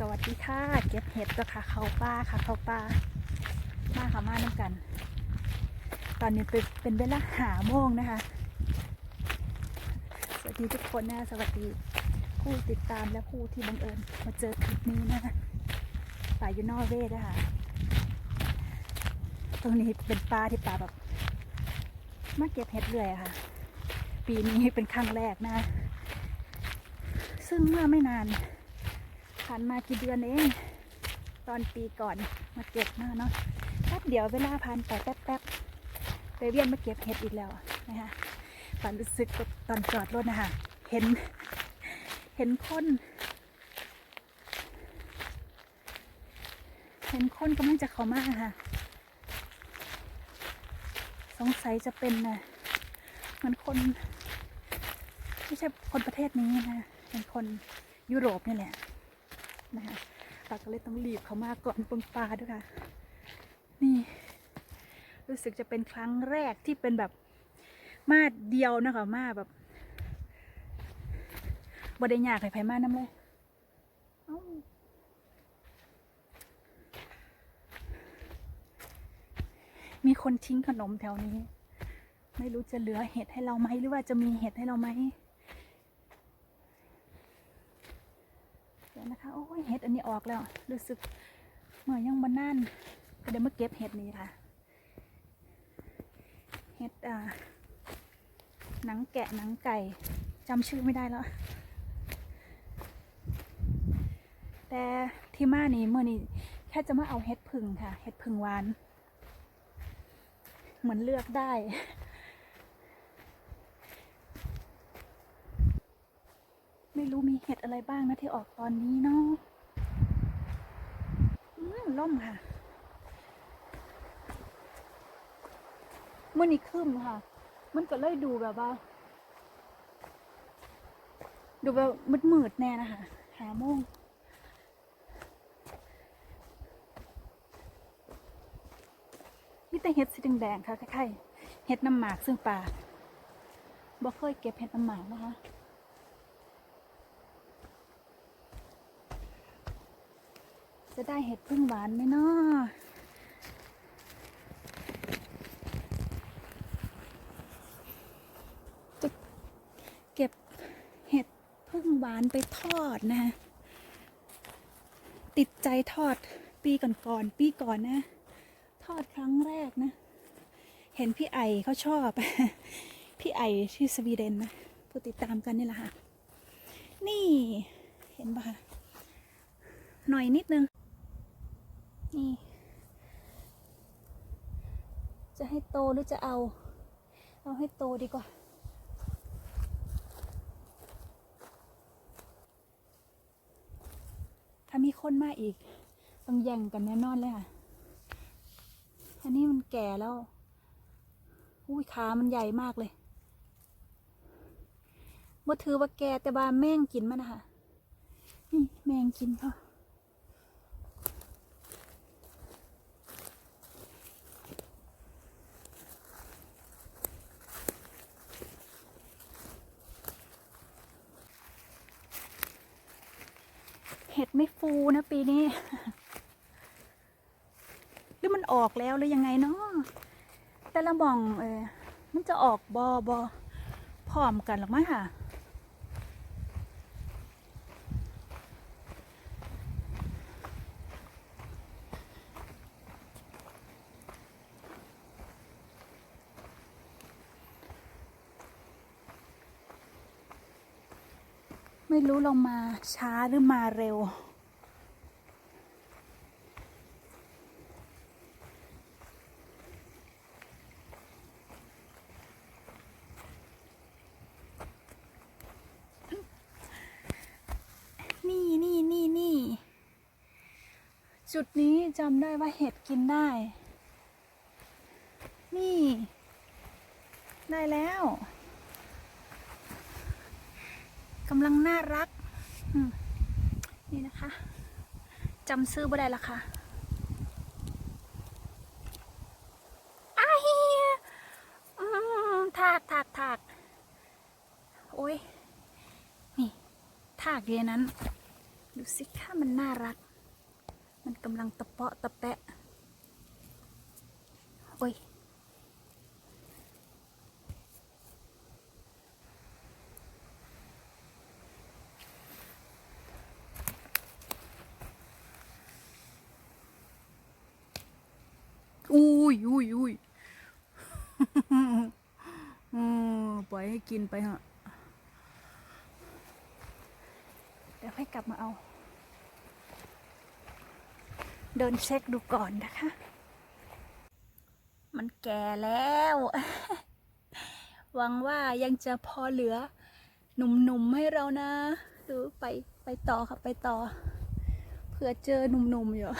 สวัสดีค่ะ เก็บเห็ดตัวค่ะ เขาป้าค่ะ เขาป้า มาค่ะมาน้ำกัน ตอนนี้เป็นเป็นเวลาหาโมงนะคะ สวัสดีทุกคนนะสวัสดีผู้ติดตามและผู้ที่บังเอิญมาเจอคลิปนี้นะคะป่าอยู่นอเวย์นะคะตรงนี้เป็นปลาที่ป่าแบบมาเก็บเห็ดเรื่อยะค่ะ ปีนี้เป็นครั้งแรกนะ ซึ่งเมื่อไม่นาน ผ่านมากี่เดือนเองตอนปีก่อนมาเก็บมาเนาะแป๊บเดียวเวลาผ่านไปแป๊บแป๊บไปเวียนมาเก็บเห็ดอีกแล้วนะคะความรู้สึกตอนจอดรถนะคะเห็น เห็นคน เห็นคนกำลังจะเข้ามาค่ะ สงสัยจะเป็นนะเหมือนคนไม่ใช่คนประเทศนี้นะเป็นคนยุโรปนี่แหละ นะคะเราก็เลยต้องรีบเขามาก่อนปงปลาด้วยค่ะ นี่ รู้สึกจะเป็นครั้งแรกที่เป็นแบบมาเดียวนะคะมาแบบบไดยากให้ไผมาน้ำเลยมีคนทิ้งขนมแถวนี้ ไม่รู้จะเหลือเห็ดให้เราไหมหรือว่าจะมีเห็ดให้เราไหม เดี๋ยว นะคะโอ้ยเห็ดอันนี้ออกแล้ว รู้สึกเหมือนยังบานนั่นก็เดี๋ยวมาเก็บเห็ดนี้ค่ะ เห็ดอ่าหนังแกะหนังไก่จำชื่อไม่ได้แล้ว แต่ที่มานี้เมื่อนี้แค่จะมาเอาเห็ดพึ่งค่ะ เห็ดพึ่งหวาน เหมือนเลือกได้ ไม่รู้มีเห็ดอะไรบ้างนะที่ออกตอนนี้เนาะอืมล่มค่ะมื่อนี้ครึ้มค่ะ มันก็เลยดูแบบว่า ดูแบบมืดๆแน่นะคะหาโมงมีแต่เห็ดสีแดงๆค่ะคล้ายๆเห็ดน้ำหมากซึ่งป่าบ่เคยเก็บเห็ดน้ำหมากนะคะ จะได้เห็ดพึ่งหวานไหมเนาะจะเก็บเห็ดพึ่งหวานไปทอดนะ ติดใจทอดปีก่อนๆปีก่อนนะ ทอดครั้งแรกนะ เห็นพี่ไอเขาชอบ พี่ไอที่สวีเดนนะ ผู้ติดตามกันนี่แหละค่ะ นี่เห็นปะคะหน่อยนิดนึง นี่ จะให้โตหรือจะเอา เอาให้โตดีกว่า ถ้ามีคนมาอีก ต้องแย่งกันแน่นอนเลยค่ะ อันนี้มันแก่แล้ว อุ้ยขามันใหญ่มากเลยบ่ถือว่าแก่แต่บาแม่งกินมันนะคะนี่แมงกินเขา ดไม่ฟูนะปีนี้ หรือมันออกแล้วหรือยังไงเนาะแต่ละบ่องเออมันจะออกบอบอพร้อมกันหรอกมั้งค่ะ ไม่รู้ลงมาช้าหรือมาเร็ว นี่นี่นี่นี่ จุดนี้จำได้ว่าเห็ดกินได้ นี่ ได้แล้ว กำลังน่ารัก นี่นะคะจำซื้อบ่ได้ละค่ะอายอืมถากถากถากโอ้ย นี่ถากเดียนั้น ดูสิค่ะมันน่ารัก มันกำลังตะเปาะตะแปะ โอ้ย อุ้ยอุ้ยอุ้ยปล่อยให้กินไปเถอะเดี๋ยวให้กลับมาเอา เดินเช็คดูก่อนนะคะ มันแก่แล้ว หวังว่ายังจะพอเหลือ หนุ่มๆให้เรานะหรือไปไปต่อค่ะไปต่อเผื่อเจอหนุ่มๆอยู่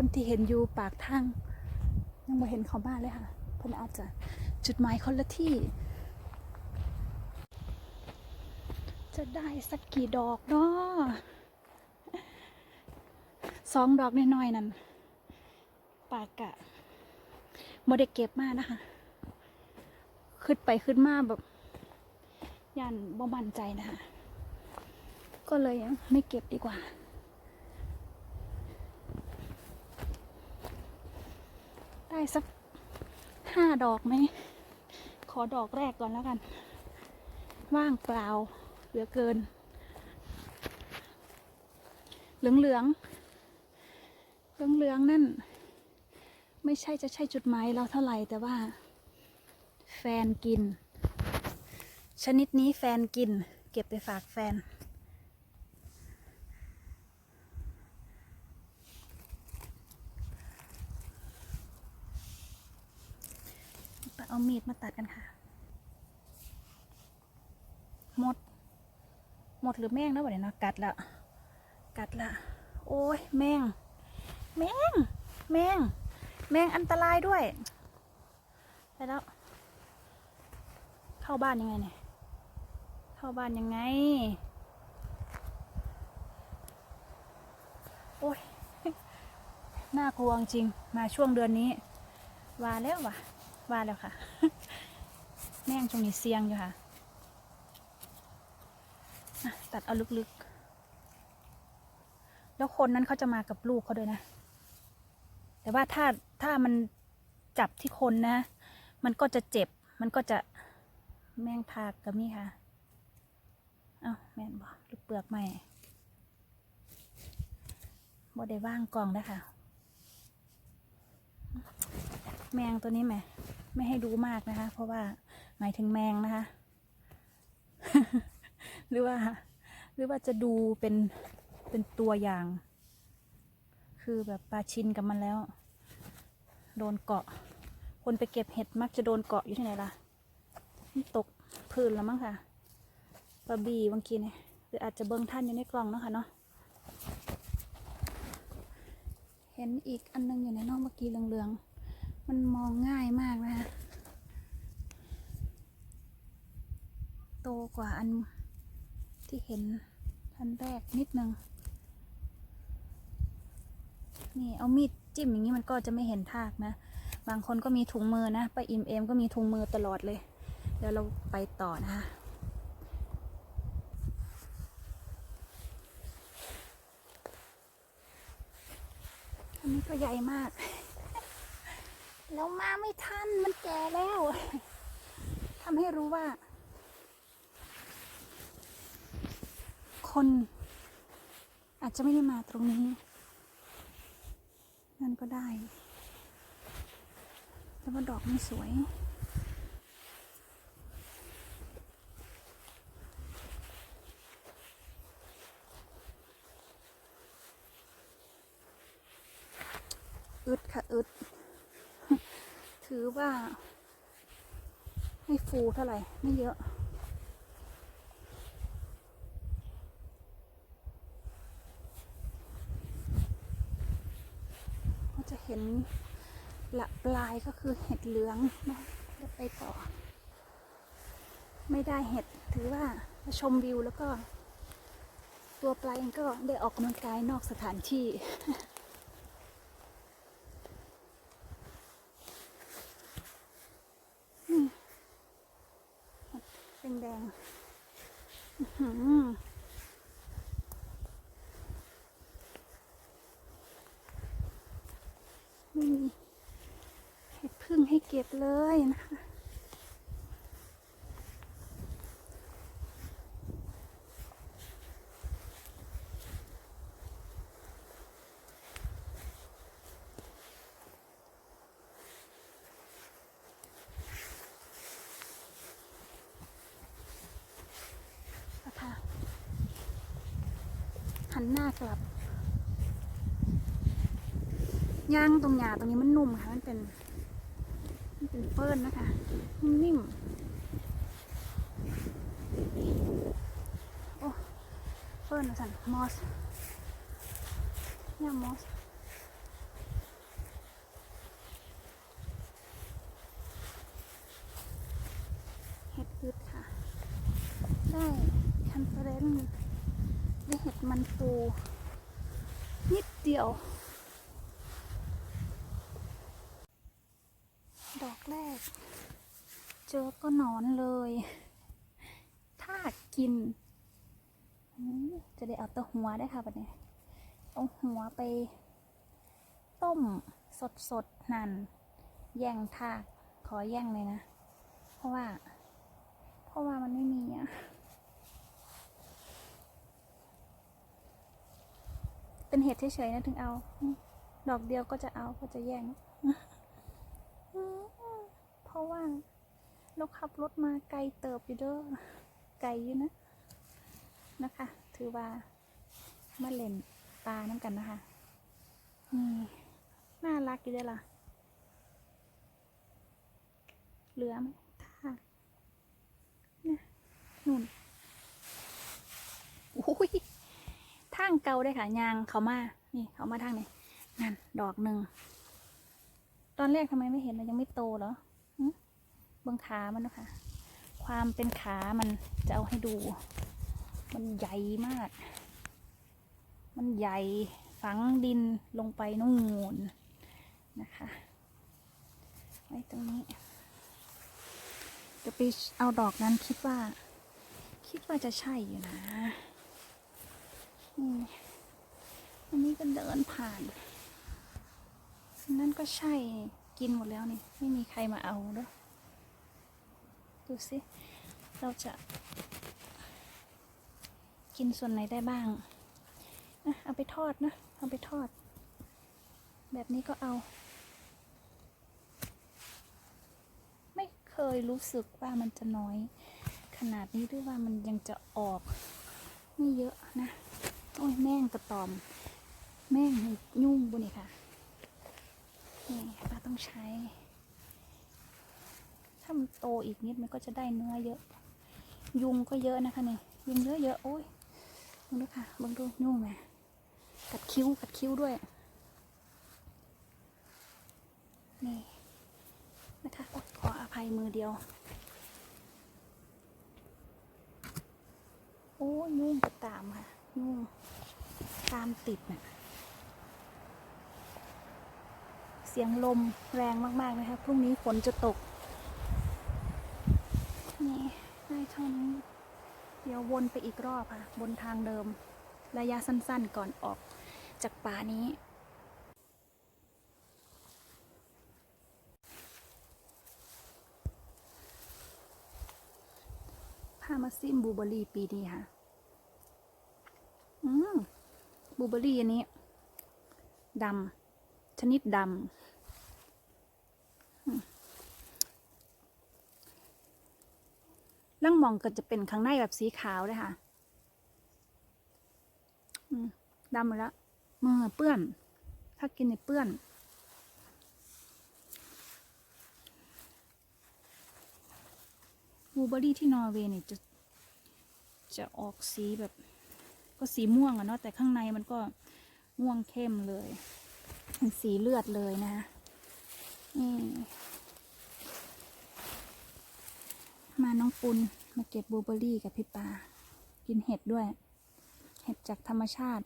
คนที่เห็นอยู่ปากทางยังไม่เห็นเขาบ้านเลยค่ะเพิ่นอาจจะจุดหมายคนละที่ จะได้สักกี่ดอกเนาะสองดอกน้อยๆนั่นปากกะโมได้เก็บมากนะคะ ขึ้นไปขึ้นมาแบบยันบ่มั่นใจนะคะ ก็เลยไม่เก็บดีกว่า ได้สักห้าดอกไหม ขอดอกแรกก่อนแล้วกัน ว่างเปล่า เหลือเกิน เหลืองเหลืองเหลืองเหลืองนั่น ไม่ใช่จะใช่จุดหมายเราเท่าไหร่แต่ว่า แฟนกิน ชนิดนี้แฟนกิน เก็บไปฝากแฟน ไป เอามีดมาตัดกันค่ะ หมด หมดหรือแมงนะวเนี่ยเนาะกัดละ กัดละ โอ้ยแมง แมง แมง แมงอันตรายด้วย ไปแล้ว เข้าบ้านยังไงเนี่ย เข้าบ้านยังไง โอ้ย น่ากลัวจริง มาช่วงเดือนนี้ว่าแล้วว่ะ ว่าแล้วค่ะ แม่งช่วงนี้เสียงอยู่ค่ะ ตัดเอาลึกๆ แล้วคนนั้นเขาจะมากับลูกเขาด้วยนะ แต่ว่าถ้าถ้ามันจับที่คนนะ มันก็จะเจ็บ มันก็จะแม่งพากกับนี่ค่ะ เอ้าแม่นบ่หรือเปลือกใหม่บ่ได้ว่างกล่องนะคะแมงตัวนี้แหม ไม่ให้ดูมากนะคะ เพราะว่าหมายถึงแมงนะคะ หรือว่า หรือว่าจะดูเป็นเป็นตัวอย่าง คือแบบปลาชินกับมันแล้ว โดนเกาะ คนไปเก็บเห็ดมักจะโดนเกาะอยู่ที่ไหนล่ะตกพื้นแล้วมั้งค่ะปลาบีบางทีเนี่ยหรืออาจจะเบิ้งท่านอยู่ในกล่องเนาะค่ะเนาะเห็นอีกอันนึงอยู่ในนอกเมื่อกี้เหลืองๆ มันมองง่ายมากนะคะ โตกว่าอันที่เห็นอันแรกนิดนึง นี่เอามีดจิ้มอย่างนี้มันก็จะไม่เห็นทากนะ บางคนก็มีถุงมือนะไปอิมเอมก็มีถุงมือตลอดเลย เดี๋ยวเราไปต่อนะคะอันนี้ก็ใหญ่มาก เรามาไม่ทันมันแก่แล้วทำให้รู้ว่า คนอาจจะไม่ได้มาตรงนี้ นั่นก็ได้ แต่ว่าดอกไม่สวย อึดค่ะ อึด ถือว่า ไม่ฟูเท่าไหร่ ไม่เยอะ ก็จะเห็นละปลายก็คือเห็ดเหลืองนะเดี๋ยวไปต่อ ไม่ได้เห็ดถือว่ามาชมวิวแล้วก็ ตัวปลายเองก็ได้ออกกำลังกายนอกสถานที่ เป็น แดงๆอื้อหือ ไม่มีเห็ดพึ่งให้เก็บเลยนะคะนะคะ หันหน้ากลับย่างตรงหยาตรงนี้มันนุ่มค่ะมันเป็นมันเป็นเฟิร์นนะคะนิ่มโอ้เฟิร์นนะสันมอสย่ามอส เห็ดอึดค่ะ ได้คันเฟรนได้เห็ดมันปู นิดเดี ยว ดอกแรก เจอก็นอนเลย ถ้ากิน จะได้เอาตัวหัวได้ค่ะบัดนี้เอาหัวไป ต้มสดๆนั่น แย่งทาก ขอแย่งเลยนะ เพราะว่า เพราะว่ามันไม่มีอะ เป็นเห็ดเฉยๆนะถึงเอา ดอกเดียวก็จะเอาก็จะแย่ง เพราะว่าเราขับรถมาไกลเติบอยู่เด้อไกลอยู่นะนะคะ ถือว่ามาเล่นปลาน้ำกันนะคะนี่น่ารักอยู่เด้ล่ะเหลือไหมถ้านู่นโอ้ย ทางเก่าได้ค่ะยางเขามา นี่เขามาทางไหนนั่นดอกหนึ่ง ตอนแรกทำไมไม่เห็นมันยังไม่โตเหรอบื้องขามันนะคะ ความเป็นขามันจะเอาให้ดู มันใหญ่มาก มันใหญ่ฝังดินลงไปนู่นนะคะ ไว้ตรงนี้เดี๋ยวไปเอาดอกนั้นคิดว่า คิดว่าจะใช่อยู่นะ อันนี้ก็เดินผ่านนนั่นก็ใช่ กินหมดแล้วนี่ ไม่มีใครมาเอาด้วยดูสิ เราจะ กินส่วนไหนได้บ้างนะเอาไปทอดนะ เอาไปทอด แบบนี้ก็เอา ไม่เคยรู้สึกว่ามันจะน้อย ขนาดนี้หรือว่ามันยังจะออก ไม่เยอะนะ โอ้ยแม่งกระตอม แม่งยุ่งบุนี่ค่ะนี่ป้าต้องใช้ ถ้ามันโตอีกนิดมันก็จะได้เนื้อเยอะ ยุงก็เยอะนะคะนี่ยุงเยอะเยอะๆโอ้ยบังดูค่ะบังดูยุ่งไหมกัดคิ้วกัดคิ้วด้วย นี่นะคะขออภัยมือเดียว โอ้ยยุ่งก็ตามค่ะ ยุ่งตามติดน่ะ เสียงลมแรงมาก ๆ นะคะ พรุ่งนี้ฝนจะตก นี่ได้เท่านี้เดี๋ยววนไปอีกรอบค่ะ บนทางเดิม ระยะสั้นๆก่อนออกจากป่านี้พามาซิมบูเบอรี่ปีนี้ค่ะ บูเบอรี่อันนี้ดำชนิดดำล่างมองก็จะเป็นข้างในแบบสีขาวเลยค่ะดำหมดแล้วมือเปื้อน ถ้ากินเนี่ยเปื้อน บูเบอรี่ที่นอร์เวย์เนี่ยจะจะออกสีแบบ ก็สีม่วงอะเนาะแต่ข้างในมันก็ม่วงเข้มเลยเป็นสีเลือดเลยนะนี่มาน้องปุนมาเก็บบลูเบอร์รี่กับพี่ปากินเห็ดด้วย เห็ดจากธรรมชาติ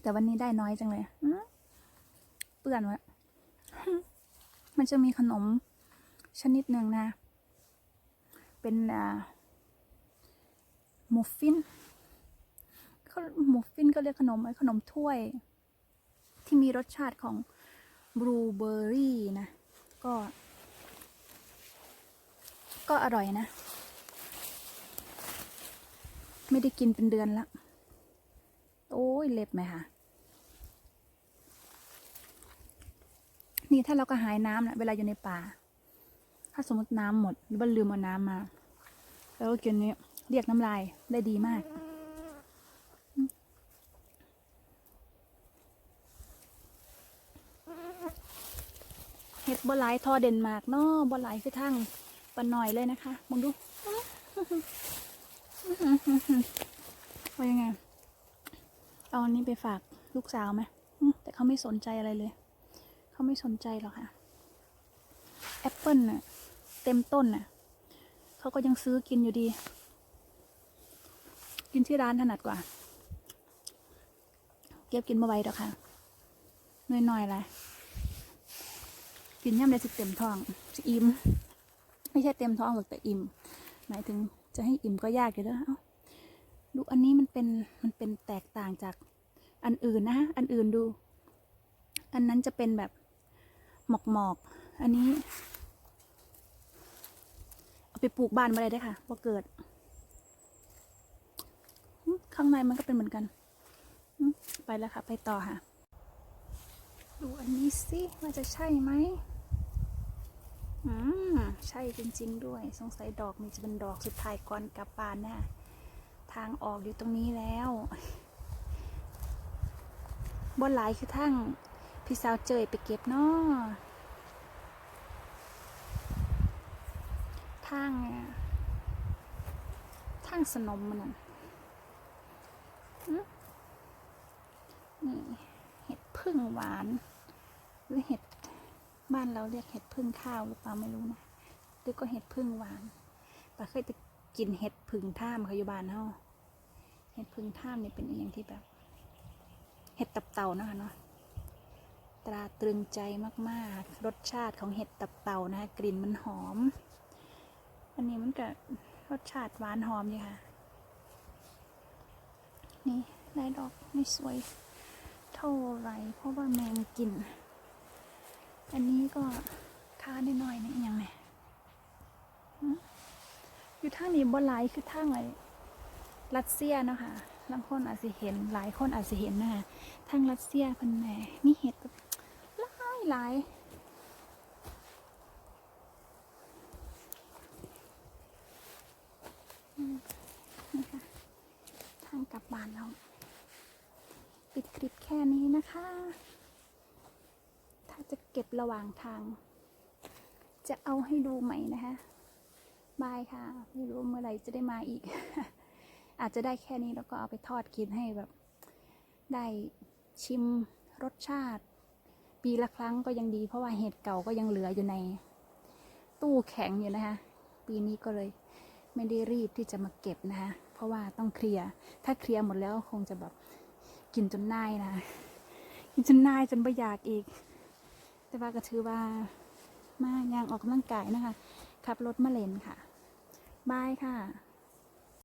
แต่วันนี้ได้น้อยจังเลยเปื่อนวะมันจะมีขนมชนิดหนึ่งนะ เป็นมูฟฟินเขามูฟฟินก็เรียกขนมไอ้ขนมถ้วย ที่มีรสชาติของบลูเบอร์รี่นะ ก็ ก็อร่อยนะ ไม่ได้กินเป็นเดือนละโอ้ยเล็บไหมคะนี่ถ้าเราก็หายน้ำนะเวลาอยู่ในป่า ถ้าสมมติน้ำหมดหรือว่าลืมเอาน้ำมา แล้วก็กินนี้เรียกน้ำลายได้ดีมากเห็ดบัวลายทอเดนมาร์กเนาะบัวลายคือทั้งปะหน่อยเลยนะคะมองดูว่ายังไง เอาอันนี้ไปฝากลูกสาวไหมอืมแต่เขาไม่สนใจอะไรเลย เขาไม่สนใจหรอกค่ะแอปเปิลน่ะ เต็มต้นน่ะเขาก็ยังซื้อกินอยู่ดี กินที่ร้านถนัดกว่า เก็บกินมาไว้ดอกค่ะน้อยๆแหละกินย่ำได้สิเต็มท้องสิอิ่มไม่ใช่เต็มท้องหรอกแต่อิ่ม หมายถึงจะให้อิ่มก็ยากอยู่เด้อเอ้าดูอันนี้มันเป็นมันเป็นแตกต่างจากอันอื่นนะอันอื่นดู อันนั้นจะเป็นแบบหมอกหมอกๆอันนี้ ไปปลูกบ้านมาได้ด้ค่ะพอเกิด ข้างในมันก็เป็นเหมือนกัน ไปแล้วค่ะ ไปต่อค่ะ ดูอันนี้สิว่าจะใช่ไหมอืมใช่จริง ๆ ด้วย สงสัยดอกนี้จะเป็นดอกสุดท้ายก่อนกลับบ้านนะทางออกอยู่ตรงนี้แล้วบนหลายคือทั้งพี่สาวเจยไปเก็บเนาะางเนี่ยทางสนมมันน่ะนี่เห็ดพึ่งหวาน หรือเห็ดบ้านเราเรียกเห็ดพึ่งข้าวหรือเปล่าไม่รู้นะหรือก็เห็ดพึ่งหวานปาเคยไปกินเห็ดพึ่งท่ามเขาอยู่บ้านเฮาเห็ดพึ่งท่ามเนี่ยเป็นอย่างที่แบบ เห็ดตับเต่านะคะเนาะตราตรึงใจมากๆ รสชาติของเห็ดตับเต่านะคะกลิ่นมันหอม อันนี้มันก็รสชาติหวานหอมอยู่ค่ะ นี่ได้ดอกไม่สวยเท่าไรเพราะว่าแมงกิน อันนี้ก็ค้าได้หน่อยนี่ยังไงหึอยู่ทางนี้บ่หลายคือทางไอ้รัสเซียเนาะค่ะบางคนอาจจะเห็นหลายคนอาจจะเห็นนะคะทางรัสเซียเพิ่นแหมมีเห็ดแบบหลายหลายอืม นี่ค่ะทางกลับบ้านเรา ปิดคลิปแค่นี้นะคะ ถ้าจะเก็บระหว่างทาง จะเอาให้ดูใหม่นะคะบายค่ะ ไม่รู้เมื่อไหร่จะได้มาอีก อาจจะได้แค่นี้แล้วก็เอาไปทอดกินให้แบบ ได้ชิมรสชาติ ปีละครั้งก็ยังดี เพราะว่าเห็ดเก่าก็ยังเหลืออยู่ใน ตู้แข็งอยู่นะคะ ปีนี้ก็เลย ไม่ได้รีบที่จะมาเก็บนะคะ เพราะว่าต้องเคลียร์ ถ้าเคลียร์หมดแล้วคงจะแบบกินจนน่ายนะกินจนน่ายจนไม่อยากอีก แต่ว่าก็ถือว่า มาย่างออกกำลังกายนะคะ ขับรถมาเลนค่ะ บายค่ะ